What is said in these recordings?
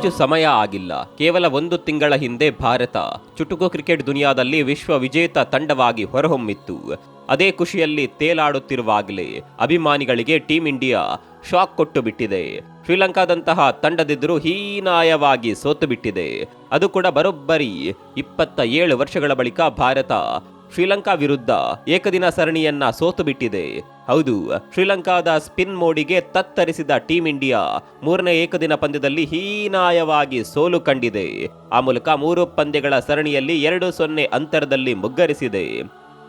ಹೆಚ್ಚು ಸಮಯ ಆಗಿಲ್ಲ. ಕೇವಲ ಒಂದು ತಿಂಗಳ ಹಿಂದೆ ಭಾರತ ಚುಟುಕು ಕ್ರಿಕೆಟ್ ದುನಿಯಾದಲ್ಲಿ ವಿಶ್ವ ವಿಜೇತ ತಂಡವಾಗಿ ಹೊರಹೊಮ್ಮಿತ್ತು. ಅದೇ ಖುಷಿಯಲ್ಲಿ ತೇಲಾಡುತ್ತಿರುವಾಗಲೇ ಅಭಿಮಾನಿಗಳಿಗೆ ಟೀಂ ಇಂಡಿಯಾ ಶಾಕ್ ಕೊಟ್ಟು ಬಿಟ್ಟಿದೆ ಶ್ರೀಲಂಕಾದಂತಹ ತಂಡದಿದ್ದರೂ ಹೀನಾಯವಾಗಿ ಸೋತು ಬಿಟ್ಟಿದೆ ಅದು ಕೂಡ ಬರೋಬ್ಬರಿ ಇಪ್ಪತ್ತ ಏಳು ವರ್ಷಗಳ ಬಳಿಕ ಭಾರತ ಶ್ರೀಲಂಕಾ ವಿರುದ್ಧ ಏಕದಿನ ಸರಣಿಯನ್ನ ಸೋತು ಬಿಟ್ಟಿದೆ. ಹೌದು, ಶ್ರೀಲಂಕಾದ ಸ್ಪಿನ್ ಮೋಡಿಗೆ ತತ್ತರಿಸಿದ ಟೀಂ ಇಂಡಿಯಾ ಮೂರನೇ ಏಕದಿನ ಪಂದ್ಯದಲ್ಲಿ ಹೀನಾಯವಾಗಿ ಸೋಲು ಕಂಡಿದೆ. ಆ ಮೂಲಕ ಮೂರು ಪಂದ್ಯಗಳ ಸರಣಿಯಲ್ಲಿ ಎರಡು ಸೊನ್ನೆ ಅಂತರದಲ್ಲಿ ಮುಗ್ಗರಿಸಿದೆ.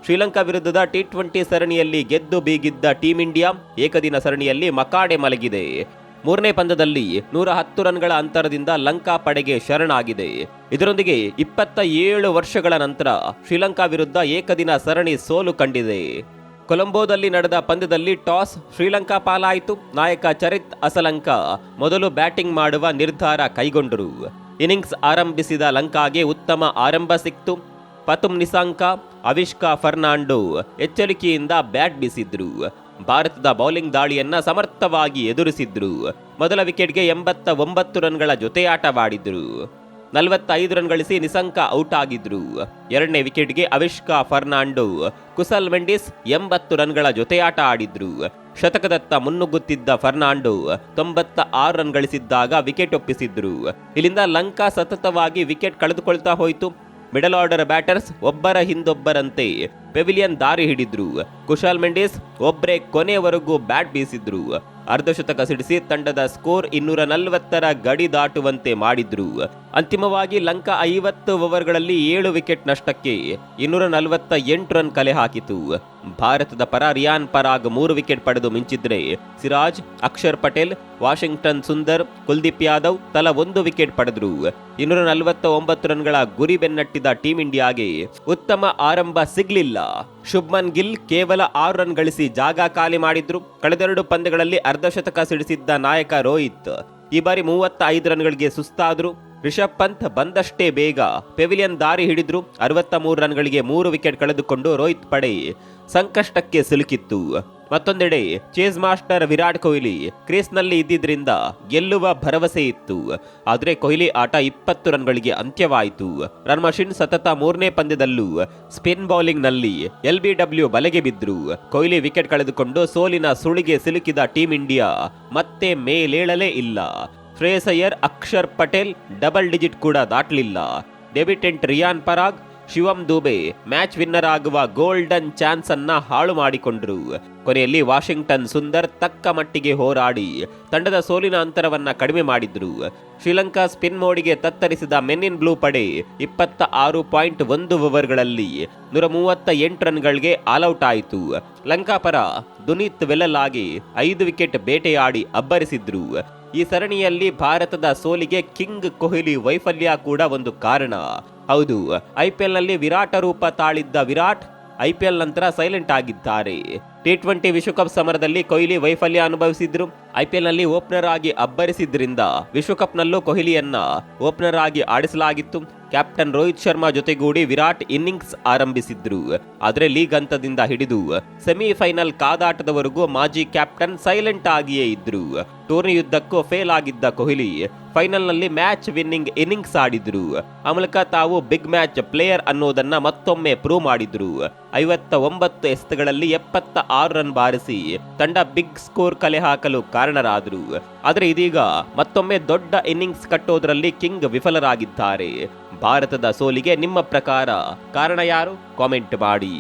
ಶ್ರೀಲಂಕಾ ವಿರುದ್ಧದ ಟಿ ಟ್ವೆಂಟಿ ಸರಣಿಯಲ್ಲಿ ಗೆದ್ದು ಬೀಗಿದ್ದ ಟೀಂ ಇಂಡಿಯಾ ಏಕದಿನ ಸರಣಿಯಲ್ಲಿ ಮಕಾಡೆ ಮಲಗಿದೆ. ಮೂರನೇ ಪಂದ್ಯದಲ್ಲಿ ನೂರ ಹತ್ತು ರನ್ಗಳ ಅಂತರದಿಂದ ಲಂಕಾ ಪಡೆಗೆ ಶರಣಾಗಿದೆ. ಇದರೊಂದಿಗೆ ಇಪ್ಪತ್ತ ಏಳು ವರ್ಷಗಳ ನಂತರ ಶ್ರೀಲಂಕಾ ವಿರುದ್ಧ ಏಕದಿನ ಸರಣಿ ಸೋಲು ಕಂಡಿದೆ. ಕೊಲಂಬೋದಲ್ಲಿ ನಡೆದ ಪಂದ್ಯದಲ್ಲಿ ಟಾಸ್ ಶ್ರೀಲಂಕಾ ಪಾಲಾಯಿತು. ನಾಯಕ ಚರಿತ್ ಅಸಲಂಕ ಮೊದಲು ಬ್ಯಾಟಿಂಗ್ ಮಾಡುವ ನಿರ್ಧಾರ ಕೈಗೊಂಡರು. ಇನ್ನಿಂಗ್ಸ್ ಆರಂಭಿಸಿದ ಲಂಕಾಗೆ ಉತ್ತಮ ಆರಂಭ ಸಿಕ್ತು. ಪತುಮ್ ನಿಸಾಂಕ, ಅವಿಷ್ಕಾ ಫರ್ನಾಂಡೋ ಎಚ್ಚರಿಕೆಯಿಂದ ಬ್ಯಾಟ್ ಬೀಸಿದ್ರು. ಭಾರತದ ಬೌಲಿಂಗ್ ದಾಳಿಯನ್ನ ಸಮರ್ಥವಾಗಿ ಎದುರಿಸಿದ್ರು. ಮೊದಲ ವಿಕೆಟ್ಗೆ ಎಂಬತ್ತ ಒಂಬತ್ತು ರನ್ಗಳ ಜೊತೆಯಾಟವಾಡಿದ್ರು. ನಲವತ್ತೈದು ರನ್ ಗಳಿಸಿ ನಿಸಂಕ ಔಟ್ ಆಗಿದ್ರು ಎರಡನೇ ವಿಕೆಟ್ಗೆ ಅವಿಷ್ಕಾ ಫರ್ನಾಂಡೋ, ಕುಸಲ್ ಮೆಂಡಿಸ್ ಎಂಬತ್ತು ರನ್ಗಳ ಜೊತೆಯಾಟ ಆಡಿದ್ರು. ಶತಕದತ್ತ ಮುನ್ನುಗ್ಗುತ್ತಿದ್ದ ಫರ್ನಾಂಡೋ ತೊಂಬತ್ತ ಆರು ರನ್ ಗಳಿಸಿದ್ದಾಗ ವಿಕೆಟ್ ಒಪ್ಪಿಸಿದ್ರು. ಇಲ್ಲಿಂದ ಲಂಕಾ ಸತತವಾಗಿ ವಿಕೆಟ್ ಕಳೆದುಕೊಳ್ತಾ ಹೋಯಿತು. ಮಿಡಲ್ ಆರ್ಡರ್ ಬ್ಯಾಟರ್ಸ್ ಒಬ್ಬರ ಹಿಂದೊಬ್ಬರಂತೆ ಪೆವಿಲಿಯನ್ ದಾರಿ ಹಿಡಿದ್ರು. ಕುಶಾಲ್ ಮೆಂಡಿಸ್ ಒಬ್ಬರೇ ಕೊನೆಯವರೆಗೂ ಬ್ಯಾಟ್ ಬೀಸಿದ್ರು. ಅರ್ಧಶತಕ ಸಿಡಿಸಿ ತಂಡದ ಸ್ಕೋರ್ ಇನ್ನೂರ ನಲವತ್ತರ ಗಡಿ ದಾಟುವಂತೆ ಮಾಡಿದ್ರು. ಅಂತಿಮವಾಗಿ ಲಂಕಾ ಐವತ್ತು ಓವರ್ಗಳಲ್ಲಿ ಏಳು ವಿಕೆಟ್ ನಷ್ಟಕ್ಕೆ ಇನ್ನೂರ ನಲವತ್ತ ಎಂಟು ರನ್ ಕಲೆ ಹಾಕಿತು. ಭಾರತದ ಪರ ರಿಯಾನ್ ಪರಾಗ್ ಮೂರು ವಿಕೆಟ್ ಪಡೆದು ಮಿಂಚಿದ್ರೆ ಸಿರಾಜ್, ಅಕ್ಷರ್ ಪಟೇಲ್, ವಾಷಿಂಗ್ಟನ್ ಸುಂದರ್, ಕುಲ್ದೀಪ್ ಯಾದವ್ ತಲಾ ಒಂದು ವಿಕೆಟ್ ಪಡೆದ್ರು. ಇನ್ನೂರ ನಲವತ್ತ ಒಂಬತ್ತು ರನ್ಗಳ ಗುರಿ ಬೆನ್ನಟ್ಟಿದ ಟೀಂ ಇಂಡಿಯಾಗೆ ಉತ್ತಮ ಆರಂಭ ಸಿಗ್ಲಿಲ್ಲ. ಶುಭ್ಮನ್ ಗಿಲ್ ಕೇವಲ ಆರು ರನ್ ಗಳಿಸಿ ಜಾಗ ಖಾಲಿ ಮಾಡಿದ್ರು. ಕಳೆದೆರಡು ಪಂದ್ಯಗಳಲ್ಲಿ ಅರ್ಧಶತಕ ಸಿಡಿಸಿದ್ದ ನಾಯಕ ರೋಹಿತ್ ಈ ಬಾರಿ ಮೂವತ್ತ ಐದು ರನ್ಗಳಿಗೆ ಸುಸ್ತಾದ್ರು. ರಿಷಬ್ ಪಂತ್ ಬಂದಷ್ಟೇ ಬೇಗ ಪೆವಿಲಿಯನ್ ದಾರಿ ಹಿಡಿದ್ರು. ಅರವತ್ತ ಮೂರು ರನ್ಗಳಿಗೆ ಮೂರು ವಿಕೆಟ್ ಕಳೆದುಕೊಂಡು ರೋಹಿತ್ ಪಡೆ ಸಂಕಷ್ಟಕ್ಕೆ ಸಿಲುಕಿತ್ತು. ಮತ್ತೊಂದೆಡೆ, ಚೇಸ್ ಮಾಸ್ಟರ್ ವಿರಾಟ್ ಕೊಹ್ಲಿ ಕ್ರೀಸ್ನಲ್ಲಿ ಇದ್ದಿದ್ರಿಂದ ಗೆಲ್ಲುವ ಭರವಸೆ ಇತ್ತು. ಆದರೆ ಕೊಹ್ಲಿ ಆಟ ಇಪ್ಪತ್ತು ರನ್ಗಳಿಗೆ ಅಂತ್ಯವಾಯಿತು. ರನ್ ಮಷಿನ್ ಸತತ ಮೂರನೇ ಪಂದ್ಯದಲ್ಲೂ ಸ್ಪಿನ್ ಬೌಲಿಂಗ್ನಲ್ಲಿ ಎಲ್ ಬಿ ಡಬ್ಲ್ಯೂ ಬಲೆಗೆ ಬಿದ್ದರು ಕೊಹ್ಲಿ ವಿಕೆಟ್ ಕಳೆದುಕೊಂಡು ಸೋಲಿನ ಸುಳಿಗೆ ಸಿಲುಕಿದ ಟೀಂ ಇಂಡಿಯಾ ಮತ್ತೆ ಮೇಲೇಳಲೇ ಇಲ್ಲ. ಶ್ರೇಯಸ್ ಅಕ್ಷರ್ ಪಟೇಲ್ ಡಬಲ್ ಡಿಜಿಟ್ ಕೂಡ ದಾಟಲಿಲ್ಲ. Debutant Riyan Parag Shivam Dube match winner ಆಗುವ ಗೋಲ್ಡನ್ ಚಾನ್ಸ್ ಅನ್ನ ಹಾಳು ಮಾಡಿಕೊಂಡರು. ಕೊನೆಯಲ್ಲಿ ವಾಷಿಂಗ್ಟನ್ ಸುಂದರ್ ತಕ್ಕ ಮಟ್ಟಿಗೆ ಹೋರಾಡಿ ತಂಡದ ಸೋಲಿನ ಅಂತರವನ್ನ ಕಡಿಮೆ ಮಾಡಿದ್ರು. ಶ್ರೀಲಂಕಾ ಸ್ಪಿನ್ ಮೋಡಿಗೆ ತತ್ತರಿಸಿದ ಮೆನ್ನಿನ್ ಬ್ಲೂ ಪಡೆ ಇಪ್ಪತ್ತ ಆರು ಪಾಯಿಂಟ್ ಒಂದು ಓವರ್ಗಳಲ್ಲಿ ನೂರ ಮೂವತ್ತ ಎಂಟು ರನ್ಗಳಿಗೆ ಆಲ್ಔಟ್ ಆಯಿತು. ಲಂಕಾ ಪರ ದುನಿತ್ ವೆಲ್ಲಲಾಗಿ ಐದು ವಿಕೆಟ್ ಬೇಟೆಯಾಡಿ ಅಬ್ಬರಿಸಿದ್ರು. ಈ ಸರಣಿಯಲ್ಲಿ ಭಾರತದ ಸೋಲಿಗೆ ಕಿಂಗ್ ಕೊಹ್ಲಿ ವೈಫಲ್ಯ ಕೂಡ ಒಂದು ಕಾರಣ. ಹೌದು, ಐ ಐಪಿಎಲ್ನಲ್ಲಿ ವಿರಾಟ ರೂಪ ತಾಳಿದ್ದ ವಿರಾಟ್ ಐ ಪಿ ಎಲ್ ನಂತರ ಸೈಲೆಂಟ್ ಆಗಿದ್ದಾರೆ. ಟಿ ಟ್ವೆಂಟಿ ವಿಶ್ವಕಪ್ ಸಮರದಲ್ಲಿ ಕೊಹ್ಲಿ ವೈಫಲ್ಯ ಅನುಭವಿಸಿದ್ರು. ಐ ಪಿ ಐಪಿಎಲ್ನಲ್ಲಿ ಓಪನರ್ ಆಗಿ ಅಬ್ಬರಿಸಿದ್ರಿಂದ ವಿಶ್ವಕಪ್ನಲ್ಲೂ ಕೊಹ್ಲಿಯನ್ನ ಓಪನರ್ ಆಗಿ ಆಡಿಸಲಾಗಿತ್ತು. ಕ್ಯಾಪ್ಟನ್ ರೋಹಿತ್ ಶರ್ಮಾ ಜೊತೆಗೂಡಿ ವಿರಾಟ್ ಇನ್ನಿಂಗ್ಸ್ ಆರಂಭಿಸಿದ್ರು. ಆದರೆ ಲೀಗ್ ಹಂತದಿಂದ ಹಿಡಿದು ಸೆಮಿಫೈನಲ್ ಕಾದಾಟದವರೆಗೂ ಮಾಜಿ ಕ್ಯಾಪ್ಟನ್ ಸೈಲೆಂಟ್ ಆಗಿಯೇ ಇದ್ರು. ಟೂರ್ನಿ ಯುದ್ಧಕ್ಕೂ ಫೇಲ್ ಆಗಿದ್ದ ಕೊಹ್ಲಿ ಫೈನಲ್ನಲ್ಲಿ ಮ್ಯಾಚ್ ವಿನ್ನಿಂಗ್ ಇನ್ನಿಂಗ್ಸ್ ಆಡಿದ್ರು. ಆ ಮೂಲಕ ತಾವು ಬಿಗ್ ಮ್ಯಾಚ್ ಪ್ಲೇಯರ್ ಅನ್ನೋದನ್ನ ಮತ್ತೊಮ್ಮೆ ಪ್ರೂವ್ ಮಾಡಿದ್ರು. ಐವತ್ತ ಒಂಬತ್ತು ಎಸೆತಗಳಲ್ಲಿ ಎಪ್ಪತ್ತ ಆರು ರನ್ ಬಾರಿಸಿ ತಂಡ ಬಿಗ್ ಸ್ಕೋರ್ ಕಲೆ ಹಾಕಲು ಕಾರಣರಾದರು. ಆದರೆ ಇದೀಗ ಮತ್ತೊಮ್ಮೆ ದೊಡ್ಡ ಇನ್ನಿಂಗ್ಸ್ ಕಟ್ಟೋದ್ರಲ್ಲಿ ಕಿಂಗ್ ವಿಫಲರಾಗಿದ್ದಾರೆ. ಭಾರತದ ಸೋಲಿಗೆ ನಿಮ್ಮ ಪ್ರಕಾರ ಕಾರಣ ಯಾರು? ಕಾಮೆಂಟ್ ಮಾಡಿ.